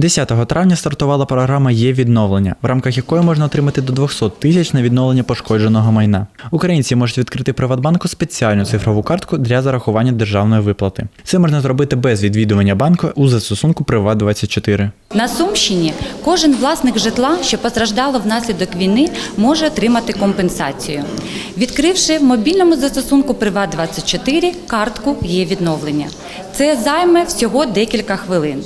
10 травня стартувала програма Є відновлення, в рамках якої можна отримати до 200 тисяч на відновлення пошкодженого майна. Українці можуть відкрити Приватбанку спеціальну цифрову картку для зарахування державної виплати. Це можна зробити без відвідування банку у застосунку Приват24. На Сумщині кожен власник житла, що постраждало внаслідок війни, може отримати компенсацію. Відкривши в мобільному застосунку Приват24 картку є відновлення. Це займе всього декілька хвилин.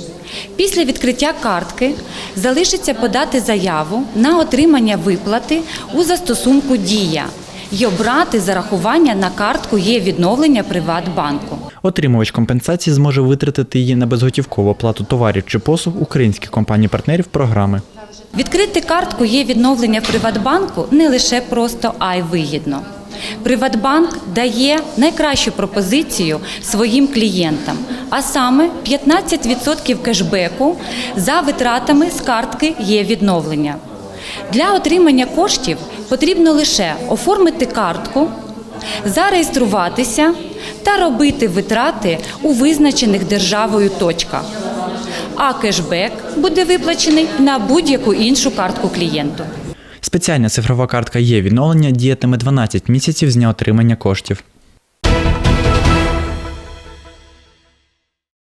Після відкриття картки залишиться подати заяву на отримання виплати у застосунку Дія і обрати зарахування на картку є відновлення Приватбанку. Отримувач компенсації зможе витратити її на безготівкову оплату товарів чи послуг українських компаній-партнерів програми. Відкрити картку є відновлення Приватбанку не лише просто, а й вигідно. Приватбанк дає найкращу пропозицію своїм клієнтам, а саме 15% кешбеку за витратами з картки є відновлення. Для отримання коштів потрібно лише оформити картку, зареєструватися та робити витрати у визначених державою точках. А кешбек буде виплачений на будь-яку іншу картку клієнту. Спеціальна цифрова картка є відновлення діятиме 12 місяців з дня отримання коштів.